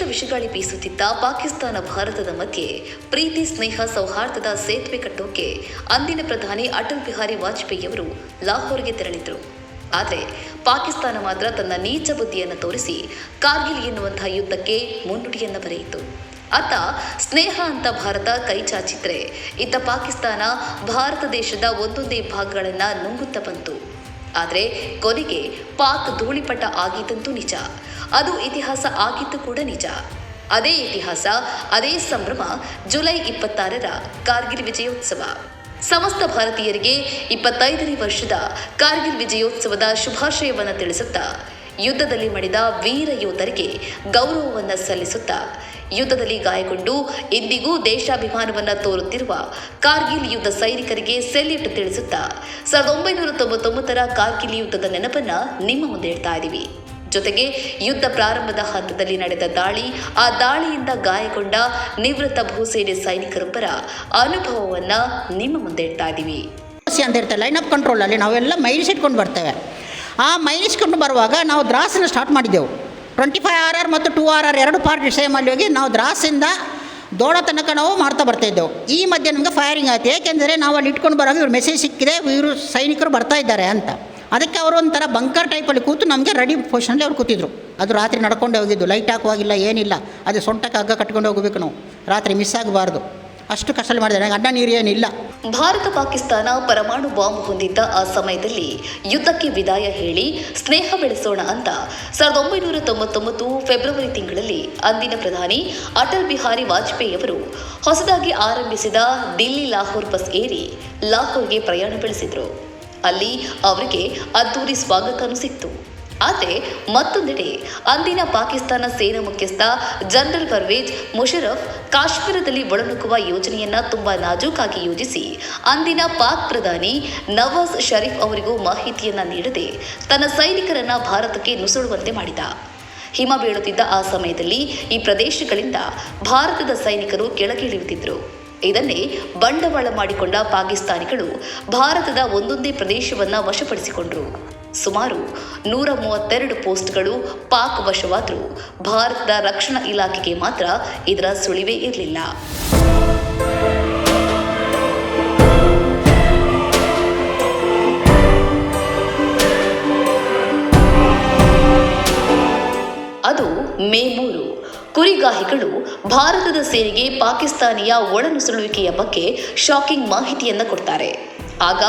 ದ್ವೇಷದ ವಿಷಗಾಳಿ ಬೀಸುತ್ತಿದ್ದ ಪಾಕಿಸ್ತಾನ ಭಾರತದ ಮಧ್ಯೆ ಪ್ರೀತಿ, ಸ್ನೇಹ, ಸೌಹಾರ್ದದ ಸೇತುವೆ ಕಟ್ಟೋಕೆ ಅಂದಿನ ಪ್ರಧಾನಿ ಅಟಲ್ ಬಿಹಾರಿ ವಾಜಪೇಯಿಯವರು ಲಾಹೋರ್ಗೆ ತೆರಳಿದ್ರು ಆದರೆ ಪಾಕಿಸ್ತಾನ ಮಾತ್ರ ತನ್ನ ನೀಚ ಬುದ್ಧಿಯನ್ನು ತೋರಿಸಿ ಕಾರ್ಗಿಲ್ ಎನ್ನುವಂತಹ ಯುದ್ಧಕ್ಕೆ ಮುನ್ನುಡಿಯನ್ನು ಬರೆಯಿತು. ಅತ್ತ ಸ್ನೇಹ ಅಂತ ಭಾರತ ಕೈ ಚಾಚಿದ್ರೆ ಇತ್ತ ಪಾಕಿಸ್ತಾನ ಭಾರತ ದೇಶದ ಒಂದೊಂದೇ ಭಾಗಗಳನ್ನು ನುಂಗುತ್ತಾ ಬಂತು. ಆದರೆ ಕೊನೆಗೆ ಪಾಕ್ ಧೂಳಿಪಟ ಆಗಿದ್ದಂತೂ ನಿಜ. ಅದು ಇತಿಹಾಸ ಆಗಿದ್ದು ಕೂಡ ನಿಜ. ಅದೇ ಇತಿಹಾಸ, ಅದೇ ಸಂಭ್ರಮ, ಜುಲೈ ಇಪ್ಪತ್ತಾರರ ಕಾರ್ಗಿಲ್ ವಿಜಯೋತ್ಸವ. ಸಮಸ್ತ ಭಾರತೀಯರಿಗೆ ಇಪ್ಪತ್ತೈದನೇ ವರ್ಷದ ಕಾರ್ಗಿಲ್ ವಿಜಯೋತ್ಸವದ ಶುಭಾಶಯವನ್ನು ತಿಳಿಸುತ್ತಾ, ಯುದ್ಧದಲ್ಲಿ ಮಡಿದ ವೀರ ಯೋಧರಿಗೆ ಗೌರವವನ್ನು ಸಲ್ಲಿಸುತ್ತಾ ಯುದ್ಧದಲ್ಲಿ ಗಾಯಗೊಂಡು ಇಂದಿಗೂ ದೇಶಾಭಿಮಾನವನ್ನು ತೋರುತ್ತಿರುವ ಕಾರ್ಗಿಲ್ ಯುದ್ಧ ಸೈನಿಕರಿಗೆ ಸೆಲ್ಯೂಟ್ ತಿಳಿಸುತ್ತಾ ಸಾವಿರದ ಒಂಬೈನೂರ ತೊಂಬತ್ತೊಂಬತ್ತರ ಕಾರ್ಗಿಲ್ ಯುದ್ಧದ ನೆನಪನ್ನ ನಿಮ್ಮ ಮುಂದೆ ಇಡ್ತಾ ಇದ್ದೀವಿ ಜೊತೆಗೆ ಯುದ್ಧ ಪ್ರಾರಂಭದ ಹಂತದಲ್ಲಿ ನಡೆದ ದಾಳಿ, ಆ ದಾಳಿಯಿಂದ ಗಾಯಗೊಂಡ ನಿವೃತ್ತ ಭೂಸೇನೆ ಸೈನಿಕರೊಬ್ಬರ ಅನುಭವವನ್ನ ನಿಮ್ಮ ಮುಂದೆ ಇಡ್ತಾ ಇದ್ದೀವಿ ಅಂತ ಇರ್ತದೆ ಲೈನ್ ಅಪ್ ಕಂಟ್ರೋಲಲ್ಲಿ ನಾವೆಲ್ಲ ಮೈಲಿಸಿಟ್ಕೊಂಡು ಬರ್ತೇವೆ. ಆ ಮೈಲಿಸ್ಕೊಂಡು ಬರುವಾಗ ನಾವು ದ್ರಾಸನ್ನು ಸ್ಟಾರ್ಟ್ ಮಾಡಿದ್ದೆವು. ಟ್ವೆಂಟಿ ಫೈವ್ ಆರ್ ಆರ್ ಮತ್ತು ಟೂ ಆರ್ ಆರ್ ಎರಡು ಪಾರ್ಟ್ ಅಲ್ಲಿ ಹೋಗಿ ನಾವು ದ್ರಾಸಿಂದ ದೋಡ ತನಕ ನಾವು ಮಾಡ್ತಾ ಬರ್ತಾಯಿದ್ದೆವು ಈ ಮಧ್ಯೆ ನಮಗೆ ಫೈರಿಂಗ್ ಆಯಿತು. ಏಕೆಂದರೆ ನಾವು ಅಲ್ಲಿ ಇಟ್ಕೊಂಡು ಬರೋ ಇವ್ರು ಮೆಸೇಜ್ ಸಿಕ್ಕಿದೆ, ಇವರು ಸೈನಿಕರು ಬರ್ತಾ ಇದ್ದಾರೆ ಅಂತ. ಅದಕ್ಕೆ ಅವರು ಒಂಥರ ಬಂಕರ್ ಟೈಪಲ್ಲಿ ಕೂತು ನಮಗೆ ರೆಡಿ ಪೊಸಿಷನಲ್ಲಿ ಅವ್ರು ಕೂತಿದ್ರು. ಅದು ರಾತ್ರಿ ನಡ್ಕೊಂಡೇ ಹೋಗಿದ್ದು. ಲೈಟ್ ಹಾಕುವಾಗಿಲ್ಲ, ಏನಿಲ್ಲ. ಅದು ಸೊಂಟಕ್ಕೆ ಹಗ್ಗ ಕಟ್ಕೊಂಡು ಹೋಗಬೇಕು ನಾವು. ರಾತ್ರಿ ಮಿಸ್ ಆಗಬಾರ್ದು. ಅಷ್ಟು ಕಷ್ಟಲ್ಲಿ ಮಾಡಿದೆ. ನನಗೆ ಅಡ್ಡ ನೀರು ಏನಿಲ್ಲ ಭಾರತ ಪಾಕಿಸ್ತಾನ ಪರಮಾಣು ಬಾಂಬ್ ಹೊಂದಿದ್ದ ಆ ಸಮಯದಲ್ಲಿ ಯುದ್ಧಕ್ಕೆ ವಿದಾಯ ಹೇಳಿ ಸ್ನೇಹ ಬೆಳೆಸೋಣ ಅಂತ ಸಾವಿರದ ಒಂಬೈನೂರ ತೊಂಬತ್ತೊಂಬತ್ತು ಫೆಬ್ರವರಿ ತಿಂಗಳಲ್ಲಿ ಅಂದಿನ ಪ್ರಧಾನಿ ಅಟಲ್ ಬಿಹಾರಿ ವಾಜಪೇಯಿ ಅವರು ಹೊಸದಾಗಿ ಆರಂಭಿಸಿದ ದಿಲ್ಲಿ ಲಾಹೋರ್ ಬಸ್ ಏರಿ ಲಾಹೋರ್ಗೆ ಪ್ರಯಾಣ ಬೆಳೆಸಿದರು. ಅಲ್ಲಿ ಅವರಿಗೆ ಅದ್ದೂರಿ ಸ್ವಾಗತನೂ ಸಿಕ್ತು. ಆದರೆ ಮತ್ತೊಂದೆಡೆ, ಅಂದಿನ ಪಾಕಿಸ್ತಾನ ಸೇನಾ ಮುಖ್ಯಸ್ಥ ಜನರಲ್ ಪರ್ವೇಜ್ ಮುಷರಫ್ ಕಾಶ್ಮೀರದಲ್ಲಿ ಒಳನುಗ್ಗುವ ಯೋಜನೆಯನ್ನ ತುಂಬಾ ನಾಜೂಕಾಗಿ ಯೋಜಿಸಿ, ಅಂದಿನ ಪಾಕ್ ಪ್ರಧಾನಿ ನವಾಜ್ ಷರೀಫ್ ಅವರಿಗೂ ಮಾಹಿತಿಯನ್ನ ನೀಡದೆ ತನ್ನ ಸೈನಿಕರನ್ನ ಭಾರತಕ್ಕೆ ನುಸುಳುವಂತೆ ಮಾಡಿದ. ಹಿಮ ಬೀಳುತ್ತಿದ್ದ ಆ ಸಮಯದಲ್ಲಿ ಈ ಪ್ರದೇಶಗಳಿಂದ ಭಾರತದ ಸೈನಿಕರು ಕೆಳಗಿಳಿಯುತ್ತಿದ್ದರು ಇದನ್ನೇ ಬಂಡವಾಳ ಮಾಡಿಕೊಂಡ ಪಾಕಿಸ್ತಾನಿಗಳು ಭಾರತದ ಒಂದೊಂದೇ ಪ್ರದೇಶವನ್ನ ವಶಪಡಿಸಿಕೊಂಡರು. ಸುಮಾರು ನೂರ ಮೂವತ್ತೆರಡು ಪೋಸ್ಟ್ಗಳು ಪಾಕ್ ವಶವಾದರೂ ಭಾರತದ ರಕ್ಷಣಾ ಇಲಾಖೆಗೆ ಮಾತ್ರ ಇದರ ಸುಳಿವೇ ಇರಲಿಲ್ಲ. ಅದು ಮೇ ಮೂರು. ಕುರಿಗಾಹಿಗಳು ಭಾರತದ ಸೇನೆಗೆ ಪಾಕಿಸ್ತಾನಿಯ ಒಳನುಸುಳುವಿಕೆಯ ಬಗ್ಗೆ ಶಾಕಿಂಗ್ ಮಾಹಿತಿಯನ್ನು ಕೊಡ್ತಾರೆ. ಆಗ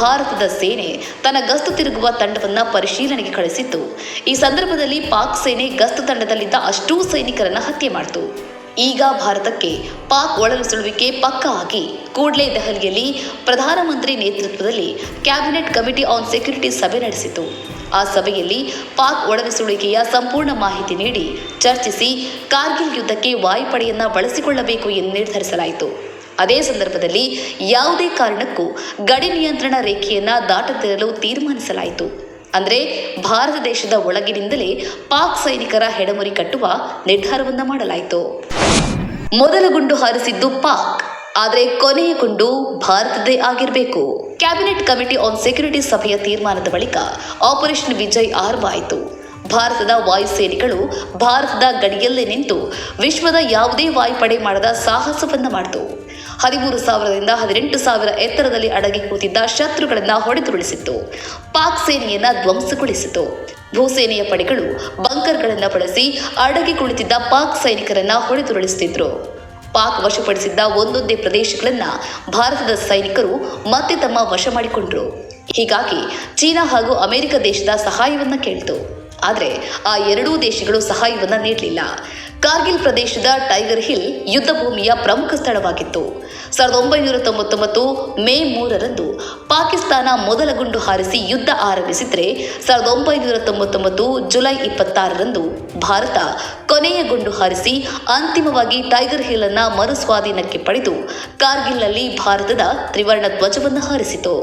ಭಾರತದ ಸೇನೆ ತನ್ನ ಗಸ್ತು ತಿರುಗುವ ತಂಡವನ್ನು ಪರಿಶೀಲನೆಗೆ ಕಳಿಸಿತ್ತು. ಈ ಸಂದರ್ಭದಲ್ಲಿ ಪಾಕ್ ಸೇನೆ ಗಸ್ತು ತಂಡದಲ್ಲಿದ್ದ ಅಷ್ಟೂ ಸೈನಿಕರನ್ನು ಹತ್ಯೆ ಮಾಡಿತು. ಈಗ ಭಾರತಕ್ಕೆ ಪಾಕ್ ಒಳನುಸುಳುವಿಕೆ ಪಕ್ಕಾ ಆಗಿ, ಕೂಡಲೇ ದೆಹಲಿಯಲ್ಲಿ ಪ್ರಧಾನಮಂತ್ರಿ ನೇತೃತ್ವದಲ್ಲಿ ಕ್ಯಾಬಿನೆಟ್ ಕಮಿಟಿ ಆನ್ ಸೆಕ್ಯೂರಿಟಿ ಸಭೆ ನಡೆಸಿತು. ಆ ಸಭೆಯಲ್ಲಿ ಪಾಕ್ ಒಳನುಸುಳುವಿಕೆಯ ಸಂಪೂರ್ಣ ಮಾಹಿತಿ ನೀಡಿ ಚರ್ಚಿಸಿ ಕಾರ್ಗಿಲ್ ಯುದ್ಧಕ್ಕೆ ವಾಯುಪಡೆಯನ್ನ ಬಳಸಿಕೊಳ್ಳಬೇಕು ಎಂದು ನಿರ್ಧರಿಸಲಾಯಿತು. ಅದೇ ಸಂದರ್ಭದಲ್ಲಿ ಯಾವುದೇ ಕಾರಣಕ್ಕೂ ಗಡಿ ನಿಯಂತ್ರಣ ರೇಖೆಯನ್ನ ದಾಟದಿರಲು ತೀರ್ಮಾನಿಸಲಾಯಿತು. ಅಂದರೆ ಭಾರತ ದೇಶದ ಒಳಗಿನಿಂದಲೇ ಪಾಕ್ ಸೈನಿಕರ ಹೆಡಮುರಿ ಕಟ್ಟುವ ನಿರ್ಧಾರವನ್ನು ಮಾಡಲಾಯಿತು. ಮೊದಲ ಗುಂಡು ಹಾರಿಸಿದ್ದು ಪಾಕ್, ಆದರೆ ಕೊನೆಯ ಗುಂಡು ಭಾರತದೇ ಆಗಿರಬೇಕು. ಕ್ಯಾಬಿನೆಟ್ ಕಮಿಟಿ ಆನ್ ಸೆಕ್ಯೂರಿಟಿ ಸಭೆಯ ತೀರ್ಮಾನದ ಬಳಿಕ ಆಪರೇಷನ್ ವಿಜಯ್ ಆರಂಭವಾಯಿತು. ಭಾರತದ ವಾಯುಸೇನೆಗಳು ಭಾರತದ ಗಡಿಯಲ್ಲೇ ನಿಂತು ವಿಶ್ವದ ಯಾವುದೇ ವಾಯುಪಡೆ ಮಾಡದ ಸಾಹಸವನ್ನು ಮಾಡಿತು. ಹದಿಮೂರು ಸಾವಿರದಿಂದ ಹದಿನೆಂಟು ಸಾವಿರ ಎತ್ತರದಲ್ಲಿ ಅಡಗಿ ಕೂತಿದ್ದ ಶತ್ರುಗಳನ್ನ ಹೊಡೆದುರುಳಿಸಿತ್ತು. ಪಾಕ್ ಸೇನೆಯನ್ನ ಧ್ವಂಸಗೊಳಿಸಿತು. ಭೂಸೇನೆಯ ಪಡೆಗಳು ಬಂಕರ್ಗಳನ್ನು ಬಳಸಿ ಅಡಗಿ ಕುಳಿತಿದ್ದ ಪಾಕ್ ಸೈನಿಕರನ್ನ ಹೊಡೆದುರುಳಿಸುತ್ತಿದ್ರು ಪಾಕ್ ವಶಪಡಿಸಿದ್ದ ಒಂದೊಂದೇ ಪ್ರದೇಶಗಳನ್ನ ಭಾರತದ ಸೈನಿಕರು ಮತ್ತೆ ತಮ್ಮ ವಶ ಮಾಡಿಕೊಂಡ್ರು. ಹೀಗಾಗಿ ಚೀನಾ ಹಾಗೂ ಅಮೆರಿಕ ದೇಶದ ಸಹಾಯವನ್ನ ಕೇಳಿತು. ಆದರೆ ಆ ಎರಡೂ ದೇಶಗಳು ಸಹಾಯವನ್ನ ನೀಡಲಿಲ್ಲ. ಕಾರ್ಗಿಲ್ ಪ್ರದೇಶದ ಟೈಗರ್ ಹಿಲ್ ಯುದ್ಧ ಭೂಮಿಯ ಪ್ರಮುಖ ಸ್ಥಳವಾಗಿತ್ತು. ಸಾವಿರದ ಒಂಬೈನೂರ ತೊಂಬತ್ತೊಂಬತ್ತು ಮೇ ಮೂರರಂದು ಪಾಕಿಸ್ತಾನ ಮೊದಲ ಗುಂಡು ಹಾರಿಸಿ ಯುದ್ಧ ಆರಂಭಿಸಿದ್ರೆ ಸಾವಿರದ ಒಂಬೈನೂರ ತೊಂಬತ್ತೊಂಬತ್ತು ಜುಲೈ ಇಪ್ಪತ್ತಾರರಂದು ಭಾರತ ಕೊನೆಯ ಗುಂಡು ಹಾರಿಸಿ ಅಂತಿಮವಾಗಿ ಟೈಗರ್ ಹಿಲ್ ಅನ್ನ ಮರುಸ್ವಾಧೀನಕ್ಕೆ ಪಡೆದು ಕಾರ್ಗಿಲ್ನಲ್ಲಿ ಭಾರತದ ತ್ರಿವರ್ಣ ಧ್ವಜವನ್ನು ಹಾರಿಸಿತು.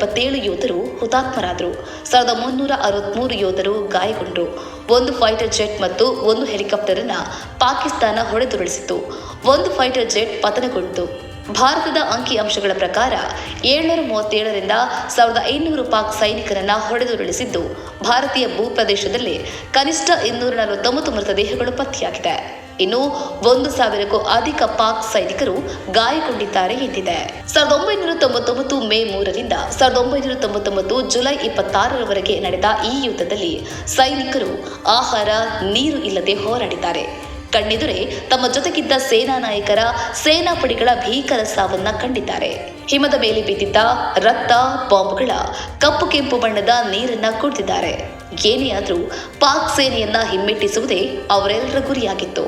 ಇಪ್ಪತ್ತೇಳು ಯೋಧರು ಹುತಾತ್ಮರಾದರು. ಸಾವಿರದ ಮುನ್ನೂರ ಅರವತ್ಮೂರು ಯೋಧರು ಗಾಯಗೊಂಡರು ಒಂದು ಫೈಟರ್ ಜೆಟ್ ಮತ್ತು ಒಂದು ಹೆಲಿಕಾಪ್ಟರ್ ಅನ್ನು ಪಾಕಿಸ್ತಾನ ಹೊಡೆದುರುಳಿಸಿತು ಒಂದು ಫೈಟರ್ ಜೆಟ್ ಪತನಗೊಂಡಿತು. ಭಾರತದ ಅಂಕಿಅಂಶಗಳ ಪ್ರಕಾರ, ಏಳ್ನೂರ ಮೂವತ್ತೇಳರಿಂದ ಸಾವಿರದ ಐನೂರು ಪಾಕ್ ಸೈನಿಕರನ್ನ ಹೊಡೆದುರುಳಿಸಿದ್ದು, ಭಾರತೀಯ ಭೂಪ್ರದೇಶದಲ್ಲಿ ಕನಿಷ್ಠ ಇನ್ನೂರ ನಲವತ್ತೊಂಬತ್ತು ಮೃತದೇಹಗಳು ಪತ್ತೆಯಾಗಿದೆ. ಇನ್ನು ಒಂದು ಸಾವಿರಕ್ಕೂ ಅಧಿಕ ಪಾಕ್ ಸೈನಿಕರು ಗಾಯಗೊಂಡಿದ್ದಾರೆ ಎಂದಿದೆ. ಸಾವಿರದ ಒಂಬೈನೂರ ತೊಂಬತ್ತೊಂಬತ್ತು ಮೇ ಮೂರರಿಂದ ಸಾವಿರದ ಒಂಬೈನೂರ ತೊಂಬತ್ತೊಂಬತ್ತು ಜುಲೈ ಇಪ್ಪತ್ತಾರರವರೆಗೆ ನಡೆದ ಈ ಯುದ್ಧದಲ್ಲಿ ಸೈನಿಕರು ಆಹಾರ, ನೀರು ಇಲ್ಲದೆ ಹೋರಾಡಿದ್ದಾರೆ. ಕಣ್ಣೆದುರೆ ತಮ್ಮ ಜೊತೆಗಿದ್ದ ಸೇನಾ ನಾಯಕರ, ಸೇನಾಪಡೆಗಳ ಭೀಕರ ಸಾವನ್ನ ಕಂಡಿದ್ದಾರೆ. ಹಿಮದ ಮೇಲೆ ಬಿದ್ದಿದ್ದ ರಕ್ತ, ಬಾಂಬ್ಗಳ, ಕಪ್ಪು ಕೆಂಪು ಬಣ್ಣದ ನೀರನ್ನ ಕುಡಿದಿದ್ದಾರೆ. ಏನೇ ಆದರೂ ಪಾಕ್ ಸೇನೆಯನ್ನ ಹಿಮ್ಮೆಟ್ಟಿಸುವುದೇ ಅವರೆಲ್ಲರ ಗುರಿಯಾಗಿತ್ತು.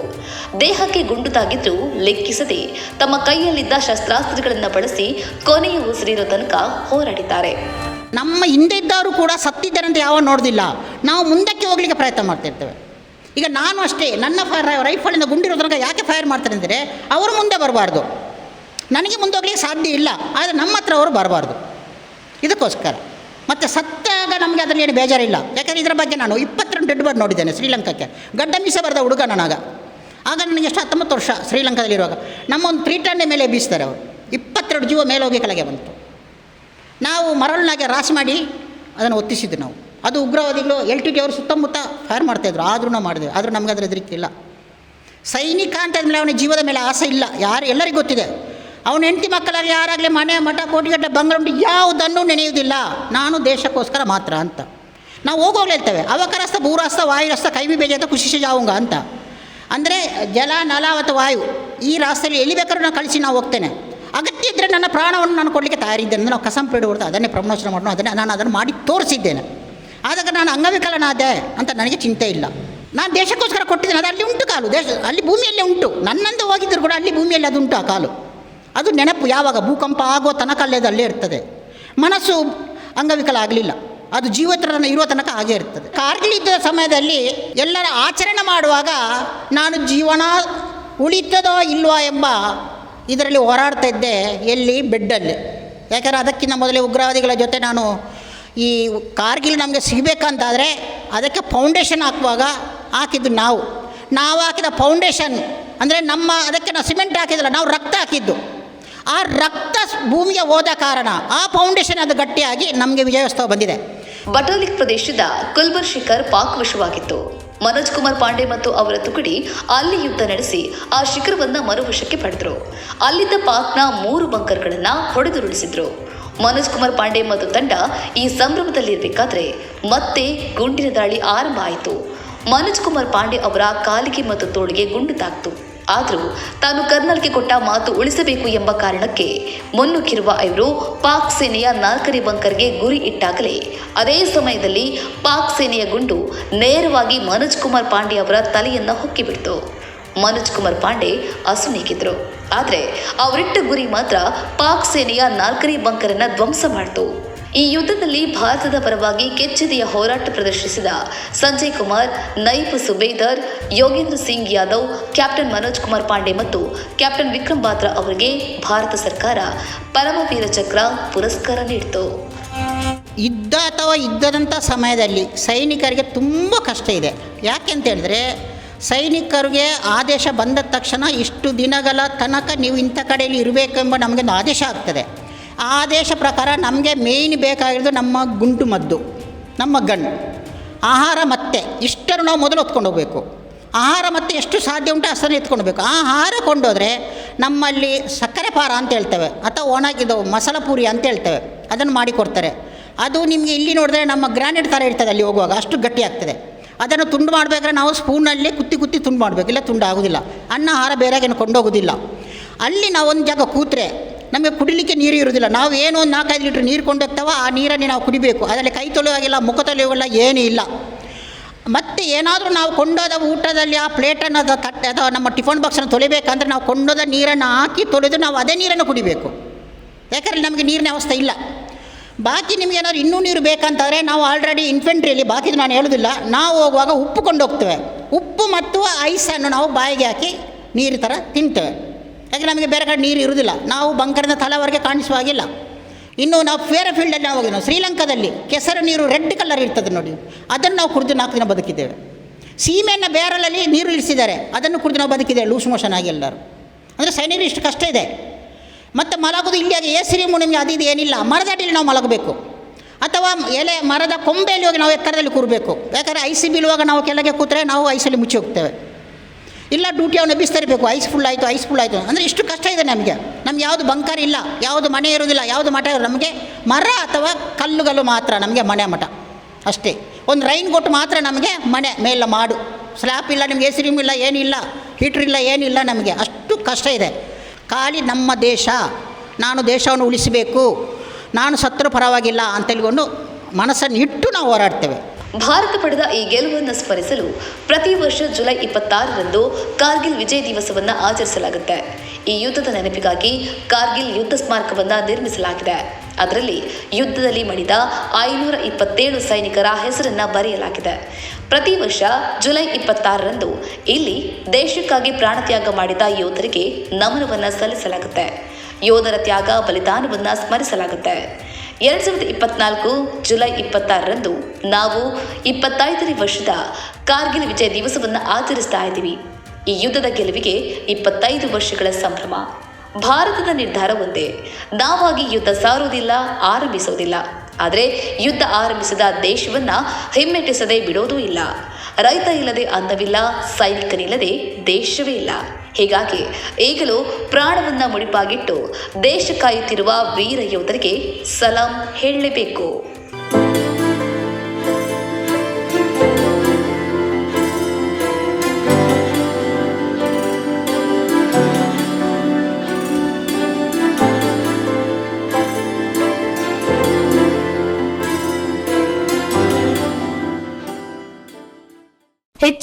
ದೇಹಕ್ಕೆ ಗುಂಡು ತಾಗಿದ್ರೂ ಲೆಕ್ಕಿಸದೆ ತಮ್ಮ ಕೈಯಲ್ಲಿದ್ದ ಶಸ್ತ್ರಾಸ್ತ್ರಗಳನ್ನು ಬಳಸಿ ಕೊನೆಯ ಉಸಿರಿರೋ ತನಕ ಹೋರಾಡಿದ್ದಾರೆ. ನಮ್ಮ ಹಿಂದೆ ಇದ್ದವರು ಕೂಡ ಸತ್ತಿದ್ದಾರೆ ಅಂತ ಯಾವ ನೋಡೋದಿಲ್ಲ. ನಾವು ಮುಂದಕ್ಕೆ ಹೋಗ್ಲಿಕ್ಕೆ ಪ್ರಯತ್ನ ಮಾಡ್ತಿರ್ತೇವೆ. ಈಗ ನಾನು ಅಷ್ಟೇ, ನನ್ನ ಫೈರ್ ರೈಫಲಿಂದ ಗುಂಡಿರೋ ತನಕ ಯಾಕೆ ಫೈರ್ ಮಾಡ್ತಾರೆ ಅಂದರೆ ಅವರು ಮುಂದೆ ಬರಬಾರ್ದು. ನನಗೆ ಮುಂದೆ ಹೋಗ್ಲಿಕ್ಕೆ ಸಾಧ್ಯ ಇಲ್ಲ, ಆದರೆ ನಮ್ಮ ಹತ್ರ ಅವರು ಬರಬಾರ್ದು. ಇದಕ್ಕೋಸ್ಕರ. ಮತ್ತು ಸತ್ತಾಗ ನಮಗೆ ಅದರಲ್ಲಿ ಏನು ಬೇಜಾರಿಲ್ಲ. ಯಾಕಂದರೆ ಇದರ ಬಗ್ಗೆ ನಾನು ಇಪ್ಪತ್ತೆರಡು ಡೆಡ್ ಬರ್ಡ್ ನೋಡಿದ್ದೇನೆ ಶ್ರೀಲಂಕಾಕ್ಕೆ. ಗಡ್ಡ ಮೀಸೆ ಬರೆದ ಹುಡುಗ ನಾನಾಗ ಆಗ ನನಗೆ ಎಷ್ಟು ಹತ್ತೊಂಬತ್ತು ವರ್ಷ ಶ್ರೀಲಂಕಾದಲ್ಲಿರುವಾಗ. ನಮ್ಮ ಒಂದು ತ್ರೀ ಮೇಲೆ ಬೀಸ್ತಾರೆ ಅವರು. ಇಪ್ಪತ್ತೆರಡು ಜೀವ ಮೇಲೆ ಹೋಗಿ ಕೆಳಗೆ ಬಂತು. ನಾವು ಮರಳಿನಾಗೆ ರಾಶಿ ಮಾಡಿ ಅದನ್ನು ಒತ್ತಿಸಿದ್ದು ನಾವು. ಅದು ಉಗ್ರವಾದಿಗಳು ಎಲ್ ಟಿ ಟಿ ಅವರು ಸುತ್ತಮುತ್ತ ಫೈರ್ ಮಾಡ್ತಾಯಿದ್ರು ಆದರೂ ನಾವು ಮಾಡಿದೆ. ಆದರೂ ನಮಗೆ ಅದರ ಹೆದರಿಕೆ ಇಲ್ಲ. ಸೈನಿಕ ಅಂತಂದಮೇಲೆ ಅವನ ಜೀವದ ಮೇಲೆ ಆಸೆ ಇಲ್ಲ. ಯಾರು ಎಲ್ಲರಿಗೂ ಗೊತ್ತಿದೆ. ಅವನ ಹೆಂಡತಿ ಮಕ್ಕಳಲ್ಲಿ ಯಾರಾಗಲಿ ಮನೆ, ಮಠ ಕೋಟಿಗಟ್ಟೆ ಬಂಗಾರ ಯಾವುದನ್ನು ನೆನೆಯುವುದಿಲ್ಲ. ನಾನು ದೇಶಕ್ಕೋಸ್ಕರ ಮಾತ್ರ ಅಂತ. ನಾವು ಹೋಗೋಗ್ಲೇ ಇರ್ತೇವೆ. ಅವಕರಸ್ಥ ಭೂರಸ್ಥ ವಾಯುರಸ್ಥ ಕೈವಿ ಬೇಜ ಅಂತ ಖುಷಿ ಜಾವಂಗ ಅಂತ. ಅಂದರೆ ಜಲ, ನಲ ಮತ್ತು ವಾಯು ಈ ರಾಸ್ತೆಯಲ್ಲಿ ಎಲ್ಲಿ ಬೇಕಾದ್ರೂ ನಾನು ಕಳಿಸಿ ನಾವು ಹೋಗ್ತೇನೆ. ಅಗತ್ಯ ಇದ್ದರೆ ನನ್ನ ಪ್ರಾಣವನ್ನು ನಾನು ಕೊಡಲಿಕ್ಕೆ ತಯಾರಿದ್ದೇನೆ ನಾವು ಕಸಂಪೇಡು ಹೊಡೆದು ಅದನ್ನೇ ಪ್ರಮೋಚನ ಮಾಡೋಣ ಅದನ್ನೇ ನಾನು ಅದನ್ನು ಮಾಡಿ ತೋರಿಸಿದ್ದೇನೆ. ಆದಾಗ ನಾನು ಅಂಗವಿಕಲನಾದೆ ಅಂತ ನನಗೆ ಚಿಂತೆ ಇಲ್ಲ. ನಾನು ದೇಶಕ್ಕೋಸ್ಕರ ಕೊಟ್ಟಿದ್ದೇನೆ. ಅದು ಅಲ್ಲಿ ಉಂಟು ಕಾಲು. ದೇಶ, ಅಲ್ಲಿ ಭೂಮಿಯಲ್ಲೇ ಉಂಟು. ನನ್ನಂದು ಹೋಗಿದ್ದರು ಕೂಡ ಅಲ್ಲಿ ಭೂಮಿಯಲ್ಲಿ ಅದು ಉಂಟು ಆ ಕಾಲು. ಅದು ನೆನಪು ಯಾವಾಗ ಭೂಕಂಪ ಆಗೋ ತನಕ ಅಲ್ಲೇ ಇರ್ತದೆ. ಮನಸ್ಸು ಅಂಗವಿಕಲ ಆಗಲಿಲ್ಲ. ಅದು ಜೀವತ್ರನ ಇರುವ ತನಕ ಹಾಗೇ ಇರ್ತದೆ. ಕಾರ್ಗಿಲ್ ಇದ್ದ ಸಮಯದಲ್ಲಿ ಎಲ್ಲರ ಆಚರಣೆ ಮಾಡುವಾಗ ನಾನು ಜೀವನ ಉಳಿತದೋ ಇಲ್ವಾ ಎಂಬ ಇದರಲ್ಲಿ ಹೋರಾಡ್ತಾ ಇದ್ದೆ ಎಲ್ಲಿ? ಬೆಡ್ಡಲ್ಲಿ. ಯಾಕಂದರೆ ಅದಕ್ಕಿಂತ ಮೊದಲೇ ಉಗ್ರವಾದಿಗಳ ಜೊತೆ ನಾನು ಈ ಕಾರ್ಗಿಲ್ ನಮಗೆ ಸಿಗಬೇಕಂತಾದರೆ ಅದಕ್ಕೆ ಫೌಂಡೇಶನ್ ಹಾಕುವಾಗ ಹಾಕಿದ್ದು ನಾವು. ನಾವು ಹಾಕಿದ ಫೌಂಡೇಶನ್ ಅಂದರೆ ನಮ್ಮ, ಅದಕ್ಕೆ ನಾವು ಸಿಮೆಂಟ್ ಹಾಕಿದ್ದಲ್ಲ ನಾವು ರಕ್ತ ಹಾಕಿದ್ದು. ಆ ರಕ್ತ ಭೂಮಿಯ ಹೋದ ಕಾರಣ ಆ ಫೌಂಡೇಶನ್ ಅದು ಗಟ್ಟಿಯಾಗಿ ನಮಗೆ ವಿಜಯೋತ್ಸವ ಬಂದಿದೆ. ಬಟಾಲಿಕ್ ಪ್ರದೇಶದ ಕುಲ್ಬರ್ ಶಿಖರ್ ಪಾಕ್ ವಶವಾಗಿತ್ತು ಮನೋಜ್ ಕುಮಾರ್ ಪಾಂಡೆ ಮತ್ತು ಅವರ ತುಕಡಿ ಅಲ್ಲಿ ಯುದ್ಧ ನಡೆಸಿ ಆ ಶಿಖರವನ್ನ ಮರುವಶಕ್ಕೆ ಪಡೆದರು. ಅಲ್ಲಿದ್ದ ಪಾಕ್ನ ಮೂರು ಬಂಕರ್ಗಳನ್ನು ಹೊಡೆದುರುಳಿಸಿದ್ರು. ಮನೋಜ್ ಕುಮಾರ್ ಪಾಂಡೆ ಮತ್ತು ತಂಡ ಈ ಸಂಭ್ರಮದಲ್ಲಿರಬೇಕಾದ್ರೆ ಮತ್ತೆ ಗುಂಡಿನ ದಾಳಿ ಆರಂಭ ಆಯಿತು. ಮನೋಜ್ ಕುಮಾರ್ ಪಾಂಡೆ ಅವರ ಕಾಲಿಗೆ ಮತ್ತು ತೋಳಿಗೆ ಗುಂಡು ತಾಕ್ತು. ಆದರೂ ತಾನು ಕರ್ನಲ್ಗೆ ಕೊಟ್ಟ ಮಾತು ಉಳಿಸಬೇಕು ಎಂಬ ಕಾರಣಕ್ಕೆ ಮುನ್ನುಗ್ಗಿರುವ ಇವರು ಪಾಕ್ ಸೇನೆಯ ನಾಲ್ಕನೇ ಬಂಕರ್ಗೆ ಗುರಿ ಇಟ್ಟಾಗಲೇ, ಅದೇ ಸಮಯದಲ್ಲಿ ಪಾಕ್ ಸೇನೆಯ ಗುಂಡು ನೇರವಾಗಿ ಮನೋಜ್ ಕುಮಾರ್ ಪಾಂಡೆ ಅವರ ತಲೆಯನ್ನ ಹೊಕ್ಕಿಬಿಡ್ತು. ಮನೋಜ್ ಕುಮಾರ್ ಪಾಂಡೆ ಅಸುನೀಗಿದ್ರು ಆದರೆ ಅವರಿಟ್ಟ ಗುರಿ ಮಾತ್ರ ಪಾಕ್ ಸೇನೆಯ ನಾಲ್ಕನೇ ಬಂಕರನ್ನ ಧ್ವಂಸ ಮಾಡಿತು. ಈ ಯುದ್ಧದಲ್ಲಿ ಭಾರತದ ಪರವಾಗಿ ಕೆಚ್ಚೆದೆಯ ಹೋರಾಟ ಪ್ರದರ್ಶಿಸಿದ ಸಂಜಯ್ ಕುಮಾರ್ ನೈಫ್ ಸುಬೇದರ್, ಯೋಗೇಂದ್ರ ಸಿಂಗ್ ಯಾದವ್, ಕ್ಯಾಪ್ಟನ್ ಮನೋಜ್ ಕುಮಾರ್ ಪಾಂಡೆ ಮತ್ತು ಕ್ಯಾಪ್ಟನ್ ವಿಕ್ರಮ್ ಬಾತ್ರಾ ಅವರಿಗೆ ಭಾರತ ಸರ್ಕಾರ ಪರಮವೀರ ಚಕ್ರ ಪುರಸ್ಕಾರ ನೀಡಿತು. ಯುದ್ಧ ಅಥವಾ ಯುದ್ಧದಂಥ ಸಮಯದಲ್ಲಿ ಸೈನಿಕರಿಗೆ ತುಂಬ ಕಷ್ಟ ಇದೆ. ಯಾಕೆ ಅಂತ ಹೇಳಿದ್ರೆ ಸೈನಿಕರಿಗೆ ಆದೇಶ ಬಂದ ತಕ್ಷಣ ಇಷ್ಟು ದಿನಗಳ ತನಕ ನೀವು ಇಂಥ ಕಡೆಯಲ್ಲಿ ಇರಬೇಕೆಂಬ ನಮಗೊಂದು ಆದೇಶ ಆಗ್ತದೆ. ಆದೇಶ ಪ್ರಕಾರ ನಮಗೆ ಮೇಯ್ನ್ ಬೇಕಾಗಿರೋದು ನಮ್ಮ ಗುಂಟು ಮದ್ದು, ನಮ್ಮ ಗಣ್ಣು ಆಹಾರ ಮತ್ತೆ, ಇಷ್ಟನ್ನು ನಾವು ಮೊದಲು ಹೊತ್ಕೊಂಡು ಹೋಗಬೇಕು. ಆಹಾರ ಮತ್ತೆ ಎಷ್ಟು ಸಾಧ್ಯ ಉಂಟು ಅಷ್ಟನ್ನು ಎತ್ಕೊಳ್ಬೇಕು ಆ ಆಹಾರ ಕೊಂಡೋದ್ರೆ ನಮ್ಮಲ್ಲಿ ಸಕ್ಕರೆ ಪಾರ ಅಂತ ಹೇಳ್ತೇವೆ, ಅಥವಾ ಒಣಗಿದ್ದು ಮಸಾಲ ಪೂರಿ ಅಂತ ಹೇಳ್ತೇವೆ, ಅದನ್ನು ಮಾಡಿಕೊಡ್ತಾರೆ ಅದು ನಿಮಗೆ ಇಲ್ಲಿ ನೋಡಿದ್ರೆ ನಮ್ಮ ಗ್ರಾನೈಟ್ ಥರ ಇರ್ತದೆ ಅಲ್ಲಿ ಹೋಗುವಾಗ, ಅಷ್ಟು ಗಟ್ಟಿ ಆಗ್ತದೆ. ಅದನ್ನು ತುಂಡು ಮಾಡಬೇಕಾದ್ರೆ ನಾವು ಸ್ಪೂನಲ್ಲಿ ಕುತ್ತಿ ಕುತ್ತಿ ತುಂಡು ಮಾಡಬೇಕು, ಇಲ್ಲ ತುಂಡು ಆಗೋದಿಲ್ಲ ಅನ್ನ ಆಹಾರ ಬೇರೆಗೇನು ಕೊಂಡೋಗೋದಿಲ್ಲ. ಅಲ್ಲಿ ನಾವು ಒಂದು ಜಾಗ ಕೂತ್ರೆ ನಮಗೆ ಕುಡಿಲಿಕ್ಕೆ ನೀರು ಇರೋದಿಲ್ಲ ನಾವು ಏನು ಒಂದು ನಾಲ್ಕೈದು ಲೀಟ್ರ್ ನೀರು ಕೊಂಡೋಗ್ತಾವ ಆ ನೀರನ್ನೇ ನಾವು ಕುಡಿಬೇಕು. ಅದರಲ್ಲಿ ಕೈ ತೊಳೆಯುವಾಗಿಲ್ಲ ಮುಖ ತೊಳೆಯುವಾಗಿಲ್ಲ ಏನೂ ಇಲ್ಲ. ಮತ್ತು ಏನಾದರೂ ನಾವು ಕೊಂಡೋದ ಊಟದಲ್ಲಿ ಆ ಪ್ಲೇಟನ್ನು ಅದು ತಟ್ಟೆ ಅಥವಾ ನಮ್ಮ ಟಿಫನ್ ಬಾಕ್ಸನ್ನು ತೊಳಿಬೇಕಂದ್ರೆ ನಾವು ಕೊಂಡೋದ ನೀರನ್ನು ಹಾಕಿ ತೊಳೆದು ನಾವು ಅದೇ ನೀರನ್ನು ಕುಡಿಬೇಕು. ಯಾಕಂದರೆ ನಮಗೆ ನೀರಿನ ವ್ಯವಸ್ಥೆ ಇಲ್ಲ. ಬಾಕಿ ನಿಮಗೆ ಏನಾದ್ರು ಇನ್ನೂ ನೀರು ಬೇಕಂತಂದರೆ ನಾವು ಆಲ್ರೆಡಿ ಇನ್ಫೆಂಟ್ರಿಯಲ್ಲಿ ಬಾಕಿದು ನಾನು ಹೇಳೋದಿಲ್ಲ, ನಾವು ಹೋಗುವಾಗ ಉಪ್ಪು ಕೊಂಡೋಗ್ತೇವೆ ಉಪ್ಪು ಮತ್ತು ಐಸನ್ನು ನಾವು ಬಾಯಿಗೆ ಹಾಕಿ ನೀರು ಥರ ತಿಂತೇವೆ. ಯಾಕೆ ನಮಗೆ ಬೇರೆ ಕಡೆ ನೀರು ಇರೋದಿಲ್ಲ ನಾವು ಬಂಕರಿಂದ ತಲೆವರೆಗೆ ಕಾಣಿಸುವ ಹಾಗಿಲ್ಲ ಇನ್ನು ನಾವು ಬೇರೆ ಫೀಲ್ಡಲ್ಲಿ ನಾವು ಹೋಗಿದ್ದೀವಿ ಶ್ರೀಲಂಕಾದಲ್ಲಿ ಕೆಸರು ನೀರು ರೆಡ್ ಕಲರ್ ಇರ್ತದೆ ನೋಡಿ, ಅದನ್ನು ನಾವು ಕುಡಿದು ನಾಲ್ಕು ದಿನ ಬದುಕಿದ್ದೇವೆ. ಸೀಮೆಯನ್ನು ಬೇರಲಲ್ಲಿ ನೀರು ಇಳಿಸಿದ್ದಾರೆ, ಅದನ್ನು ಕುಡಿದು ನಾವು ಬದುಕಿದ್ದೇವೆ ಲೂಸ್ ಮೋಷನ್ ಆಗಿ ಎಲ್ಲರೂ. ಅಂದರೆ ಸೈನಿಕರು ಇಷ್ಟು ಕಷ್ಟ ಇದೆ. ಮತ್ತು ಮಲಗೋದು ಇಲ್ಲಿ ಅದು ಎ ಸಿರಿ ನಿಮಗೆ ಅದು ಇದು ಏನಿಲ್ಲ ಮರದಡಿಯಲ್ಲಿ ನಾವು ಮಲಗಬೇಕು. ಅಥವಾ ಎಲೆ, ಮರದ ಕೊಂಬೆಯಲ್ಲಿ ಹೋಗಿ ನಾವು ಎತ್ತರದಲ್ಲಿ ಕೂರಬೇಕು. ಯಾಕಂದರೆ ಐಸಿ ಬೀಳುವಾಗ ನಾವು ಕೆಳಗೆ ಕೂತ್ರೆ ನಾವು ಐಸಲ್ಲಿ ಮುಚ್ಚಿ ಹೋಗ್ತೇವೆ. ಇಲ್ಲ ಡ್ಯೂಟಿ ಅವನು ಎಬ್ಬಿಸ್ತಿರಬೇಕು. ಐಸ್ ಫುಲ್ ಆಯಿತು ಐಸ್ ಫುಲ್ ಆಯಿತು. ಅಂದರೆ ಇಷ್ಟು ಕಷ್ಟ ಇದೆ ನಮಗೆ. ನಮ್ಗೆ ಯಾವುದು ಬಂಕರ್ ಇಲ್ಲ, ಯಾವುದು ಮನೆ ಇರೋದಿಲ್ಲ, ಯಾವುದು ಮಠ ಇರೋದು ನಮಗೆ ಮರ ಅಥವಾ ಕಲ್ಲುಗಳು ಮಾತ್ರ ನಮಗೆ ಮನೆ ಮಠ. ಅಷ್ಟೇ. ಒಂದು ರೈನ್ ಕೊಟ್ಟು ಮಾತ್ರ ನಮಗೆ ಮನೆ, ಮೇಲೆ ಮಾಡು. ಸ್ಲ್ಯಾಪ್ ಇಲ್ಲ, ನಿಮಗೆ ಎ ರೂಮ್ ಇಲ್ಲ, ಏನಿಲ್ಲ ಹೀಟ್ರ್ ಇಲ್ಲ, ಏನಿಲ್ಲ ನಮಗೆ. ಅಷ್ಟು ಕಷ್ಟ ಇದೆ. ಖಾಲಿ ನಮ್ಮ ದೇಶ. ನಾನು ದೇಶವನ್ನು ಉಳಿಸಬೇಕು. ನಾನು ಸತ್ರು ಪರವಾಗಿಲ್ಲ ಅಂತ ಹೇಳ್ಕೊಂಡು ಮನಸ್ಸನ್ನು ಇಟ್ಟು ನಾವು ಹೋರಾಡ್ತೇವೆ. ಭಾರತ ಪಡೆದ ಈ ಗೆಲುವನ್ನು ಸ್ಮರಿಸಲು ಪ್ರತಿ ವರ್ಷ ಜುಲೈ ಇಪ್ಪತ್ತಾರರಂದು ಕಾರ್ಗಿಲ್ ವಿಜಯ ದಿವಸವನ್ನು ಆಚರಿಸಲಾಗುತ್ತೆ. ಈ ಯುದ್ಧದ ನೆನಪಿಗಾಗಿ ಕಾರ್ಗಿಲ್ ಯುದ್ಧ ಸ್ಮಾರಕವನ್ನು ನಿರ್ಮಿಸಲಾಗಿದೆ. ಅದರಲ್ಲಿ ಯುದ್ಧದಲ್ಲಿ ಮಡಿದ ಐನೂರ ಇಪ್ಪತ್ತೇಳು ಸೈನಿಕರ ಹೆಸರನ್ನು ಬರೆಯಲಾಗಿದೆ. ಪ್ರತಿ ವರ್ಷ ಜುಲೈ ಇಪ್ಪತ್ತಾರರಂದು ಇಲ್ಲಿ ದೇಶಕ್ಕಾಗಿ ಪ್ರಾಣತ್ಯಾಗ ಮಾಡಿದ ಯೋಧರಿಗೆ ನಮನವನ್ನು ಸಲ್ಲಿಸಲಾಗುತ್ತೆ. ಯೋಧರ ತ್ಯಾಗ, ಬಲಿದಾನವನ್ನು ಸ್ಮರಿಸಲಾಗುತ್ತೆ. ಎರಡು ಸಾವಿರದ ಇಪ್ಪತ್ನಾಲ್ಕು ಜುಲೈ ಇಪ್ಪತ್ತಾರರಂದು ನಾವು ಇಪ್ಪತ್ತೈದನೇ ವರ್ಷದ ಕಾರ್ಗಿಲ್ ವಿಜಯ ದಿವಸವನ್ನು ಆಚರಿಸ್ತಾ ಇದ್ದೀವಿ. ಈ ಯುದ್ಧದ ಗೆಲುವಿಗೆ ಇಪ್ಪತ್ತೈದು ವರ್ಷಗಳ ಸಂಭ್ರಮ. ಭಾರತದ ನಿರ್ಧಾರ ಒಂದೇ ನಾವಾಗಿ ಯುದ್ಧ ಸಾರುವುದಿಲ್ಲ, ಆರಂಭಿಸೋದಿಲ್ಲ. ಆದರೆ ಯುದ್ಧ ಆರಂಭಿಸಿದ ದೇಶವನ್ನ ಹಿಮ್ಮೆಟ್ಟಿಸದೆ ಬಿಡೋದೂ ಇಲ್ಲ. ರೈತ ಇಲ್ಲದೆ ಅಂದವಿಲ್ಲ ಸೈನಿಕನಿಲ್ಲದೆ ದೇಶವೇ ಇಲ್ಲ. ಹೀಗಾಗಿ ಈಗಲೂ ಪ್ರಾಣವನ್ನ ಮುಡಿಪಾಗಿಟ್ಟು ದೇಶ ಕಾಯುತ್ತಿರುವ ವೀರ ಯೋಧರಿಗೆ ಸಲಾಂ ಹೇಳಲೇಬೇಕು.